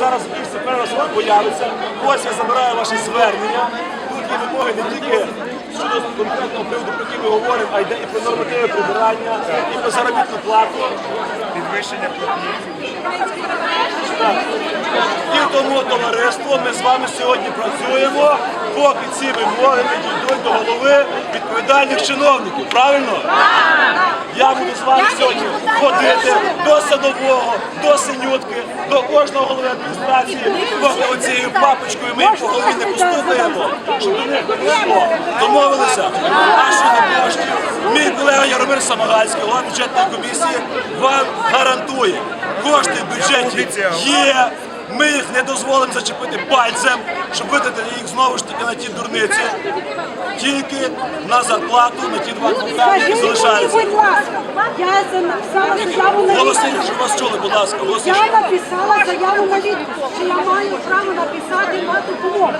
зараз місце першого слова появиться. Ось я забираю ваші звернення. Тут є вимоги не тільки щодо конкретного приводу, про який ми говоримо, а йде і про нормативи прибирання, і про заробітну плату. Підвищення платні. І тому товариство ми з вами сьогодні працюємо, поки ці вимоги не дійдуть до голови відповідальних чиновників. Правильно? Я буду з вами сьогодні ходити до садового, до синютки, до кожного голови адміністрації, поки оцією папочкою ми їм по голові не постукаємо, щоб до них не прийшло. Домовилися? А що не коштів? Мій колега Яромир Самогальський, голова бюджетної комісії, вам гарантує, кошти в бюджеті є. Ми їх не дозволимо зачепити пальцем, щоб витратити їх знову ж таки на ті дурниці, тільки на зарплату, на ті два квартали, які залишаються. будь ласка, я написала заяву на Голосніше, щоб вас чули, будь ласка, голосніше. Я написала заяву на відпуск. Чи я маю право написати на допомогу?